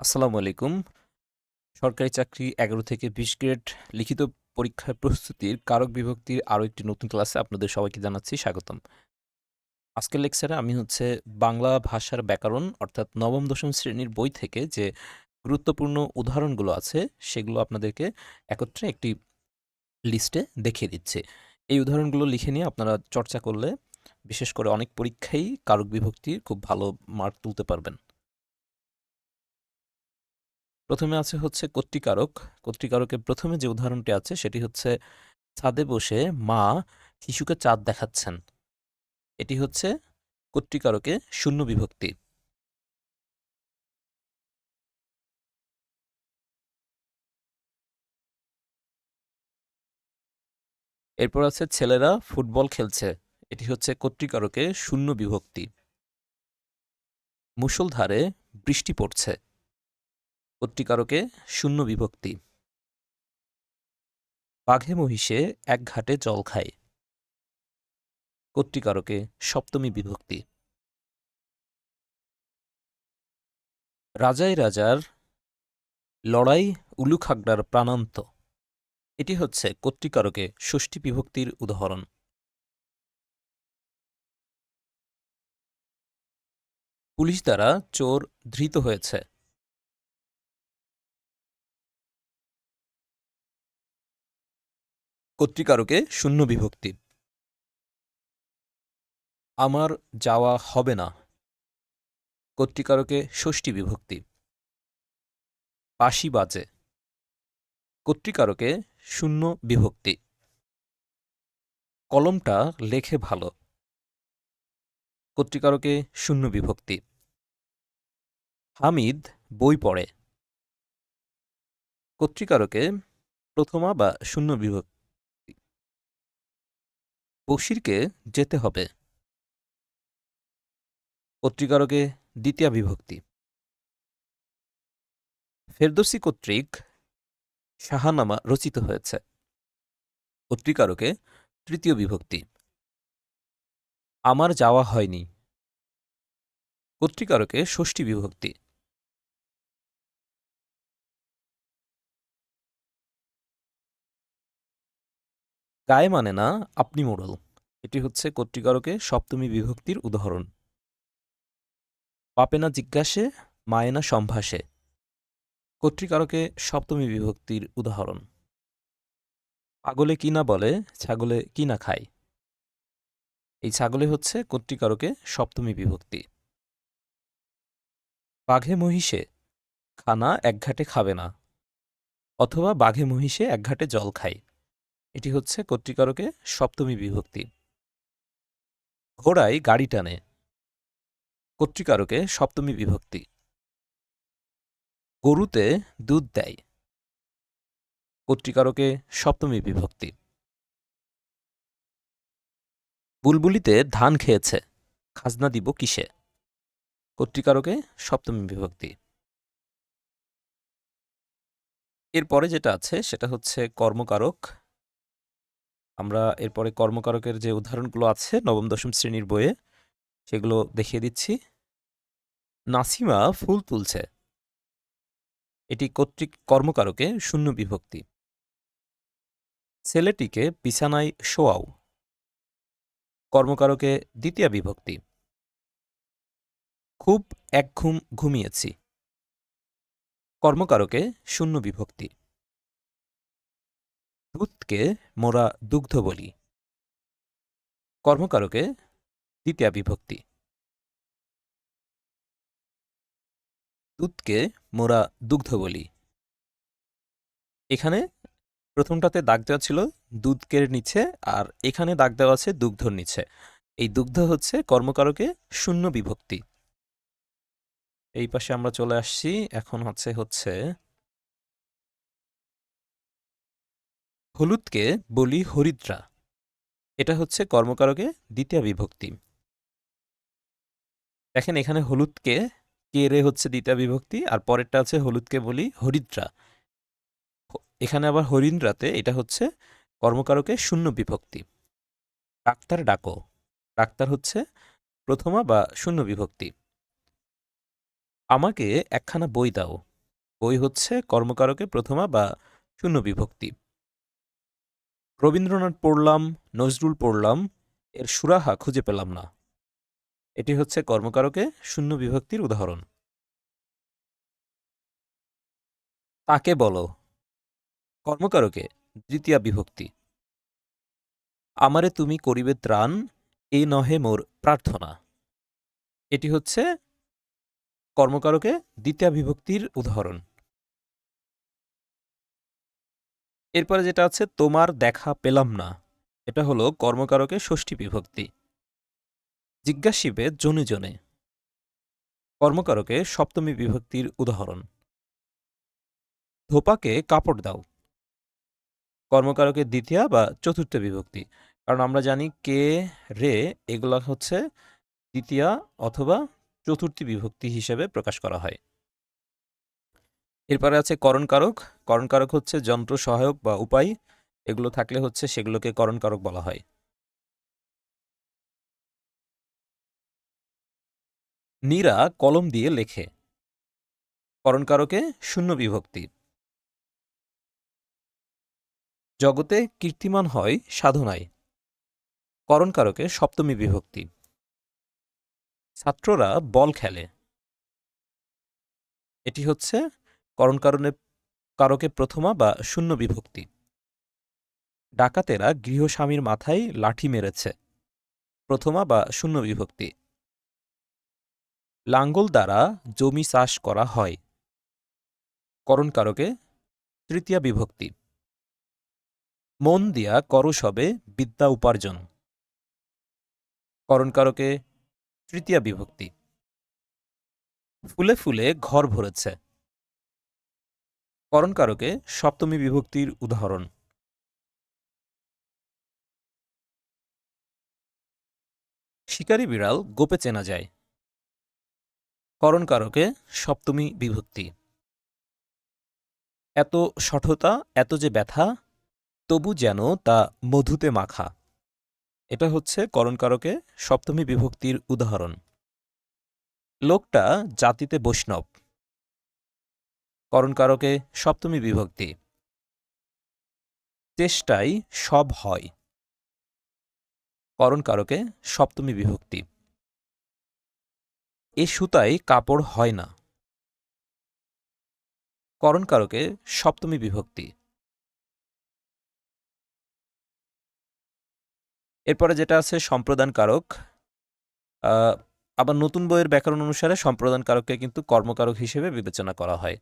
আসসালামু আলাইকুম। সরকারি চাকরি ১১ থেকে ২০ গ্রেড লিখিত পরীক্ষার প্রস্তুতির কারক বিভক্তির আরও একটি নতুন ক্লাসে আপনাদের সবাইকে জানাচ্ছি স্বাগতম। আজকের লেকচারে আমি হচ্ছে বাংলা ভাষার ব্যাকরণ অর্থাৎ নবম, দশম শ্রেণির বই থেকে যে গুরুত্বপূর্ণ উদাহরণগুলো আছে সেগুলো আপনাদেরকে একত্রে একটি লিস্টে দেখিয়ে দিচ্ছে এই উদাহরণগুলো লিখে নিয়ে আপনারা চর্চা করলে বিশেষ করে অনেক পরীক্ষায় কারক বিভক্তির খুব ভালো মার্ক তুলতে পারবেন। প্রথমে আছে হচ্ছে কর্তৃকারক। কর্তৃকারকের প্রথমে যে উদাহরণটি আছে সেটি হচ্ছে ছাদে বসে মা শিশুকে চাঁদ দেখাচ্ছেন। এটি হচ্ছে কর্তৃকারকে শূন্য বিভক্তি। এরপর আছে ছেলেরা ফুটবল খেলছে। এটি হচ্ছে কর্তৃকারকে শূন্য বিভক্তি। মুষলধারে বৃষ্টি পড়ছে। কর্তৃকারকে শূন্য বিভক্তি। বাঘে মহিষে এক ঘাটে জল খায়। কর্তৃকারকে সপ্তমী বিভক্তি। রাজাই রাজার লড়াই উলুখাগড়ার প্রাণান্ত এটি হচ্ছে কর্তৃকারকে ষষ্ঠী বিভক্তির উদাহরণ পুলিশ দ্বারা চোর ধৃত হয়েছে কর্তৃকারকে শূন্য বিভক্তি। আমার যাওয়া হবে না। কর্তৃকারকে ষষ্ঠী বিভক্তি। পাশি বাজে। কর্তৃকারকে শূন্য বিভক্তি। কলমটা লেখে ভালো। কর্তৃকারকে শূন্য বিভক্তি। হামিদ বই পড়ে। কর্তৃকারকে প্রথমা বা শূন্য বিভক্তি। বশিরকে যেতে হবে। পত্রিকারকে দ্বিতীয় বিভক্তি। ফেরদৌসি কর্তৃক শাহানামা রচিত হয়েছে। কর্তৃকারকে তৃতীয় বিভক্তি। আমার যাওয়া হয়নি। কর্তৃকারকে ষষ্ঠী বিভক্তি। গায়ে মানে না আপনি মোড়ল। এটি হচ্ছে কর্তৃকারকে সপ্তমী বিভক্তির উদাহরণ। পাপে না জিজ্ঞাসে, মায়ে না সম্ভাসে কর্তৃকারকে সপ্তমী বিভক্তির উদাহরণ। পাগলে কি না বলে, ছাগলে কি না খায়। এই ছাগলে হচ্ছে কর্তৃকারকে সপ্তমী বিভক্তি। বাঘে মহিষে, খানা এক ঘাটে খাবে না। অথবা বাঘে মহিষে একঘাটে জল খায়। এটি হচ্ছে কর্তৃকারকে সপ্তমী বিভক্তি। ঘোড়ায় গাড়ি টানে। কর্তৃকারকে সপ্তমী বিভক্তি। গরুতে দুধ দেয়। কর্তৃকারকে সপ্তমী বিভক্তি। বুলবুলিতে ধান খেয়েছে। খাজনা দিব কিসে? কর্তৃকারকে সপ্তমী বিভক্তি। এরপরে যেটা আছে সেটা হচ্ছে কর্মকারক আমরা এরপরে কর্মকারকের যে উদাহরণগুলো আছে নবম, দশম শ্রেণির বইয়ে, সেগুলো দেখিয়ে দিচ্ছি। নাসিমা ফুল তুলছে। এটি কর্তৃক, কর্মকারকে শূন্য বিভক্তি। ছেলেটিকে বিছানায় শোয়াও। কর্মকারকে দ্বিতীয় বিভক্তি। খুব এক ঘুম ঘুমিয়েছি। কর্মকারকে শূন্য বিভক্তি। দুধকে মোরা দুগ্ধ বলি। কর্মকারকে দ্বিতীয় বিভক্তি। দুধকে মোরা দুগ্ধ বলি। এখানে প্রথমটাতে দাগ দেওয়া ছিল দুধকের নিচে আর এখানে দাগ দেওয়া আছে দুগ্ধর নিচে। এই দুগ্ধ হচ্ছে কর্মকারকে শূন্য বিভক্তি। এই পাশে আমরা চলে আসছি, এখন হচ্ছে হচ্ছে হলুদকে বলি হরিদ্রা। এটা হচ্ছে কর্মকারকে দ্বিতীয় বিভক্তি। দেখেন এখানে হলুদকে কে রে হচ্ছে দ্বিতীয় বিভক্তি, আর পরেরটা আছে হলুদকে বলি হরিদ্রা। এখানে আবার হরিন্দ্রাতে এটা হচ্ছে কর্মকারকে শূন্য বিভক্তি। ডাক্তার ডাকো। ডাক্তার হচ্ছে প্রথমা বা শূন্য বিভক্তি। আমাকে একখানা বই দাও। বই হচ্ছে কর্মকারকে প্রথমা বা শূন্য বিভক্তি। রবীন্দ্রনাথ পড়লাম, নজরুল পড়লাম, এর সুরাহা খুঁজে পেলাম না। এটি হচ্ছে কর্মকারকে শূন্য বিভক্তির উদাহরণ। তাকে বলো, কর্মকারকে দ্বিতীয়া বিভক্তি। আমারে তুমি করিবে ত্রাণ, এ নহে মোর প্রার্থনা। এটি হচ্ছে কর্মকারকে দ্বিতীয় বিভক্তির উদাহরণ। এরপরে যেটা আছে, তোমার দেখা পেলাম না। এটা হলো কর্মকারকে ষষ্ঠী বিভক্তি। জিজ্ঞাসিবে জনে জনে কর্মকারকে সপ্তমী বিভক্তির উদাহরণ। ধোপাকে কাপড় দাও। কর্মকারকের দ্বিতীয়া বা চতুর্থ বিভক্তি। কারণ আমরা জানি কে, রে এগুলা হচ্ছে দ্বিতীয়া অথবা চতুর্থী বিভক্তি হিসেবে প্রকাশ করা হয়। এরপরে আছে করণকারক। করণকারক হচ্ছে যন্ত্র সহায়ক বা উপায়। এগুলো থাকলে হচ্ছে সেগুলোকে করণকারক বলা হয়। নীরা কলম দিয়ে লেখে। করণকারকে শূন্য বিভক্তি। জগতে কীর্তিমান হয় সাধনায়। করণকারকে সপ্তমী বিভক্তি। ছাত্ররা বল খেলে। এটি হচ্ছে করণকারণে কারকে প্রথমা বা শূন্য বিভক্তি। ডাকাতেরা গৃহস্বামীর মাথায় লাঠি মেরেছে, প্রথমা বা শূন্য বিভক্তি। লাঙ্গল দ্বারা জমি চাষ করা হয় করণকারকে তৃতীয়া বিভক্তি। মন দিয়া করসবে বিদ্যা উপার্জন করণকারকে তৃতীয়া বিভক্তি। ফুলে ফুলে ঘর ভরেছে করণকারকে সপ্তমী বিভক্তির উদাহরণ। শিকারী বিড়াল গোপে চেনা যায়। করণকারকে সপ্তমী বিভক্তি। এত সঠতা, এত যে ব্যথা, তবু যেন তা মধুতে মাখা। এটা হচ্ছে করণকারকে সপ্তমী বিভক্তির উদাহরণ। লোকটা জাতিতে বৈষ্ণব। করণকারকে সপ্তমী বিভক্তি। চেষ্টাই সব হয়। করণকারকে সপ্তমী বিভক্তি। এ সুতায় কাপড় হয় না। করণকারকে সপ্তমী বিভক্তি। এরপরে যেটা আছে সম্প্রদান কারক আবার নতুন বইয়ের ব্যাকরণ অনুসারে সম্প্রদান কারককে কিন্তু কর্মকারক হিসেবে বিবেচনা করা হয়।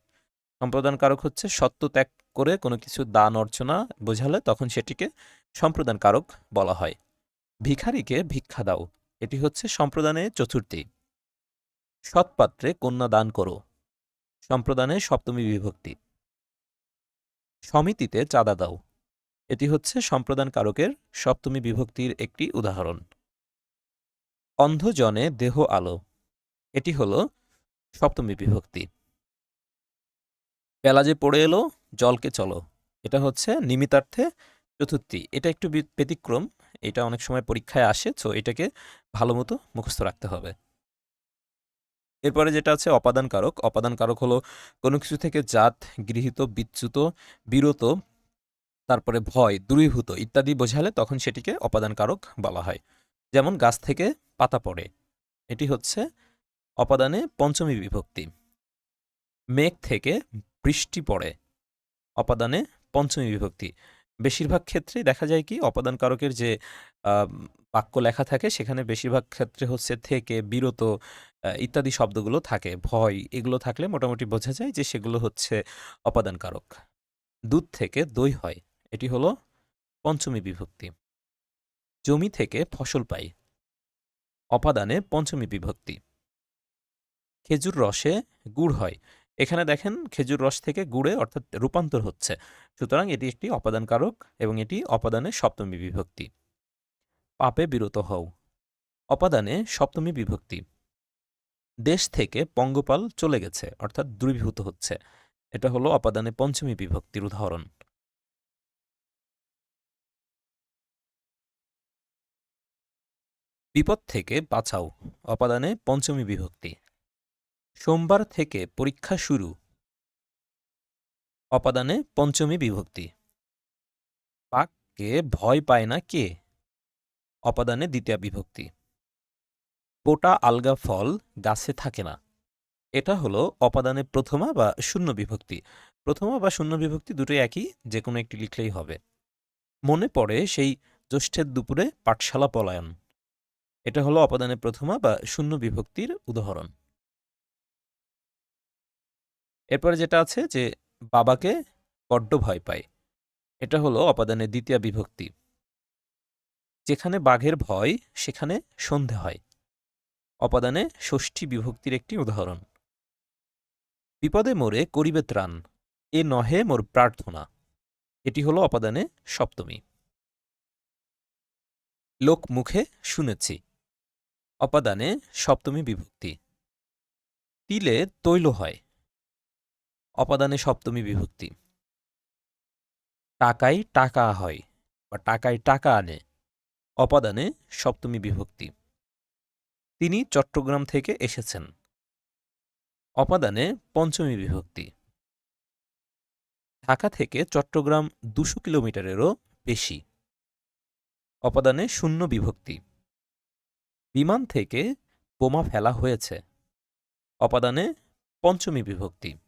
সম্প্রদান কারক হচ্ছে সত্য ত্যাগ করে কোনো কিছু দান, অর্চনা বোঝালে তখন সেটিকে সম্প্রদান কারক বলা হয়। ভিখারিকে ভিক্ষা দাও, এটি হচ্ছে সম্প্রদানে চতুর্থী। সৎপাত্রে কন্যা দান করো, সম্প্রদানে সপ্তমী বিভক্তি। সমিতিতে চাঁদা দাও, এটি হচ্ছে সম্প্রদান কারকের সপ্তমী বিভক্তির একটি উদাহরণ। অন্ধজনে দেহ আলো, এটি হল সপ্তমী বিভক্তি। পেলা যে পড়ে এলো, জলকে চলো। এটা হচ্ছে নিমিতার্থে চতুর্থী। এটা একটু ব্যতিক্রম, এটা অনেক সময় পরীক্ষায় আসে, তো এটাকে ভালো মতো মুখস্থ রাখতে হবে। এরপরে যেটা আছে অপাদান কারক অপাদান কারক হলো কোনো কিছু থেকে জাত, গৃহীত, বিচ্যুত, বিরত, তারপরে ভয়, দূরীভূত ইত্যাদি বোঝালে তখন সেটিকে অপাদান কারক বলা হয়। যেমন গাছ থেকে পাতা পড়ে। এটি হচ্ছে অপাদানে পঞ্চমী বিভক্তি। মেঘ থেকে বৃষ্টি পড়ে। অপাদানে পঞ্চমী বিভক্তি। বেশিরভাগ ক্ষেত্রেই দেখা যায় কি অপাদান কারকের যে বাক্য লেখা থাকে, সেখানে বেশিরভাগ ক্ষেত্রে হচ্ছে থেকে, বিরত ইত্যাদি শব্দগুলো থাকে। ভয় এগুলো থাকলে মোটামুটি বোঝা যায় যে, সেগুলো হচ্ছে অপাদান কারক দুধ থেকে দই হয়। এটি হলো পঞ্চমী বিভক্তি। জমি থেকে ফসল পাই। অপাদানে পঞ্চমী বিভক্তি। খেজুর রসে গুড় হয়। এখানে দেখেন খেজুর রস থেকে গুড়ে অর্থাৎ রূপান্তর হচ্ছে। সুতরাং এটি একটি অপাদান কারক এবং এটি অপাদানে সপ্তমী বিভক্তি। পাপে বিরত হও। অপাদানে সপ্তমী বিভক্তি। দেশ থেকে পঙ্গপাল চলে গেছে, অর্থাৎ দূরীভূত হচ্ছে। এটা হলো অপাদানে পঞ্চমী বিভক্তির উদাহরণ। বিপদ থেকে বাঁচাও। অপাদানে পঞ্চমী বিভক্তি। সোমবার থেকে পরীক্ষা শুরু। অপাদানে পঞ্চমী বিভক্তি। পাককে ভয় পায় না কে? অপাদানে দ্বিতীয় বিভক্তি। পোটা আলগা ফল গাছে থাকে না। এটা হলো অপাদানে প্রথমা বা শূন্য বিভক্তি। প্রথমা বা শূন্য বিভক্তি দুটোই একই যে কোনো একটি লিখলেই হবে। মনে পড়ে সেই জ্যৈষ্ঠের দুপুরে পাঠশালা পলায়ন। এটা হলো অপাদানে প্রথমা বা শূন্য বিভক্তির উদাহরণ। এরপরে যেটা আছে যে বাবাকে বড্ড ভয় পায়। এটা হলো অপাদানে দ্বিতীয় বিভক্তি। যেখানে বাঘের ভয়, সেখানে সন্ধে হয়। অপাদানে ষষ্ঠী বিভক্তির একটি উদাহরণ। বিপদে মোরে করিবে ত্রাণ, এ নহে মোর প্রার্থনা। এটি হলো অপাদানে সপ্তমী। লোক মুখে শুনেছি, অপাদানে সপ্তমী বিভক্তি। তিলে তৈল হয়। অপাদানে সপ্তমী বিভক্তি। টাকায় টাকা হয় বা টাকায় টাকা আনে, অপাদানে সপ্তমী বিভক্তি। তিনি চট্টগ্রাম থেকে এসেছেন। অপাদানে পঞ্চমী বিভক্তি। ঢাকা থেকে চট্টগ্রাম দুশো কিলোমিটারেরও বেশি। অপাদানে শূন্য বিভক্তি। বিমান থেকে বোমা ফেলা হয়েছে। অপাদানে পঞ্চমী বিভক্তি।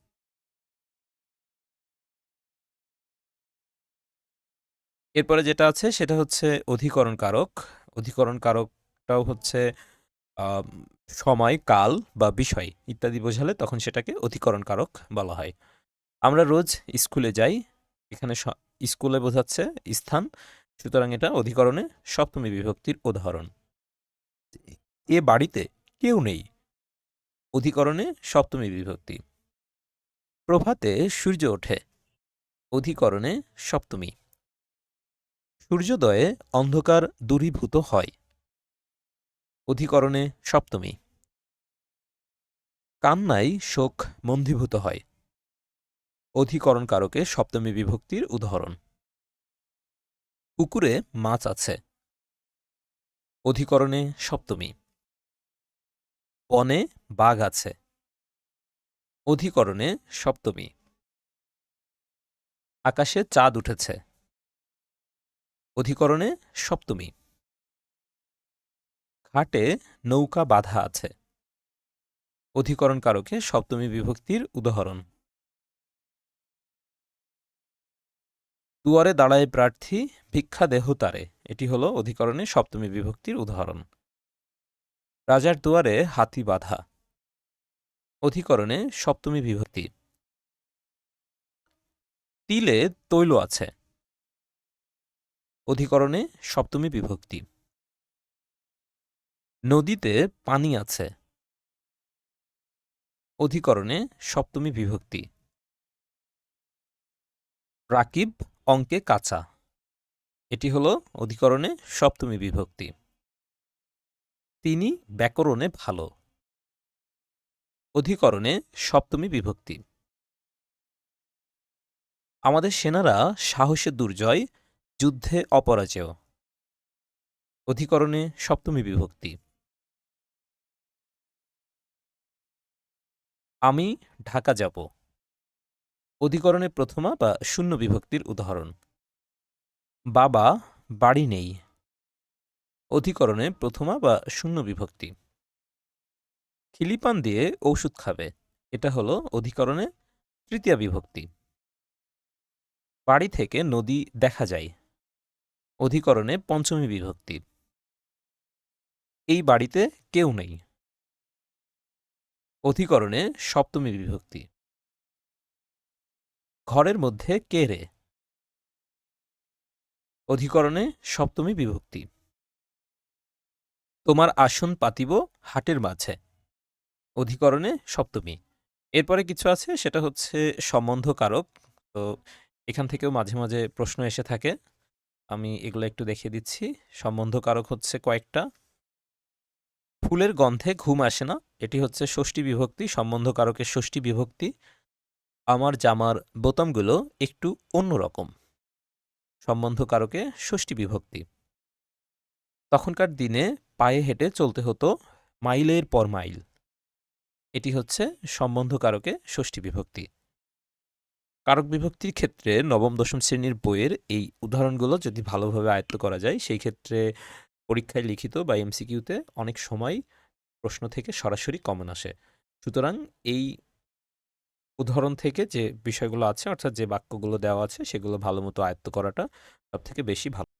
এরপরে যেটা আছে সেটা হচ্ছে অধিকরণ কারক অধিকরণ কারকটাও হচ্ছে সময়, কাল বা বিষয় ইত্যাদি বোঝালে তখন সেটাকে অধিকরণ কারক বলা হয়। আমরা রোজ স্কুলে যাই, এখানে স্কুলে বোঝাচ্ছে স্থান, সুতরাং এটা অধিকরণে সপ্তমী বিভক্তির উদাহরণ। এ বাড়িতে কেউ নেই, অধিকরণে সপ্তমী বিভক্তি। প্রভাতে সূর্য ওঠে, অধিকরণে সপ্তমী। সূর্যোদয়ে অন্ধকার দূরীভূত হয়। অধিকরণে সপ্তমী। কান্নায় শোক মন্দীভূত হয়। অধিকরণ কারকে সপ্তমী বিভক্তির উদাহরণ। পুকুরে মাছ আছে। অধিকরণে সপ্তমী। বনে বাঘ আছে। অধিকরণে সপ্তমী। আকাশে চাঁদ উঠেছে। অধিকরণে সপ্তমী। ঘাটে নৌকা বাঁধা আছে। অধিকরণ কারকে সপ্তমী বিভক্তির উদাহরণ। দুয়ারে দাঁড়ায় প্রার্থী, ভিক্ষা দেহ তারে। এটি হল অধিকরণে সপ্তমী বিভক্তির উদাহরণ। রাজার দুয়ারে হাতি বাঁধা। অধিকরণে সপ্তমী বিভক্তি। তিলে তৈল আছে। অধিকরণে সপ্তমী বিভক্তি। নদীতে পানি আছে। অধিকরণে সপ্তমী বিভক্তি। রাকিব অঙ্কে কাঁচা। এটি হল অধিকরণে সপ্তমী বিভক্তি। তিনি ব্যাকরণে ভালো। অধিকরণে সপ্তমী বিভক্তি। আমাদের সেনারা সাহসে দুর্জয় যুদ্ধে অপরাজেয়। অধিকরণে সপ্তমী বিভক্তি। আমি ঢাকা যাব। অধিকরণে প্রথমা বা শূন্য বিভক্তির উদাহরণ। বাবা, বাড়ি নেই। অধিকরণে প্রথমা বা শূন্য বিভক্তি। খিলিপান দিয়ে ঔষধ খাবে। এটা হলো অধিকরণে তৃতীয় বিভক্তি। বাড়ি থেকে নদী দেখা যায়। অধিকরণে পঞ্চমী বিভক্তি। এই বাড়িতে কেউ নেই। অধিকরণে সপ্তমী বিভক্তি। ঘরের মধ্যে কে রে? অধিকরণে সপ্তমী বিভক্তি। তোমার আসন পাতিব হাটের মাঝে। অধিকরণে সপ্তমী। এরপরে কিছু আছে, সেটা হচ্ছে সম্বন্ধ কারক তো এখান থেকেও মাঝে মাঝে প্রশ্ন এসে থাকে। আমি এগুলো একটু দেখিয়ে দিচ্ছি। সম্বন্ধকারক হচ্ছে কয়েকটা। ফুলের গন্ধে ঘুম আসে না। এটি হচ্ছে ষষ্ঠী বিভক্তি সম্বন্ধ কারকের ষষ্ঠী বিভক্তি। আমার জামার বোতামগুলো একটু অন্যরকম। সম্বন্ধ কারকে ষষ্ঠী বিভক্তি। তখনকার দিনে পায়ে হেঁটে চলতে হতো মাইলের পর মাইল। এটি হচ্ছে সম্বন্ধকারকে ষষ্ঠী বিভক্তি। কারক বিভক্তির ক্ষেত্রে নবম, দশম শ্রেণির বইয়ের এই উদাহরণগুলো যদি ভালোভাবে আয়ত্ত করা যায়, সেই ক্ষেত্রে পরীক্ষায় লিখিত বা এমসিকিউতে অনেক সময় প্রশ্ন থেকে সরাসরি কমন আসে। সুতরাং এই উদাহরণ থেকে যে বিষয়গুলো আছে, অর্থাৎ যে বাক্যগুলো দেওয়া আছে, সেগুলো ভালো মতো আয়ত্ত করাটা সব থেকে বেশি ভালো।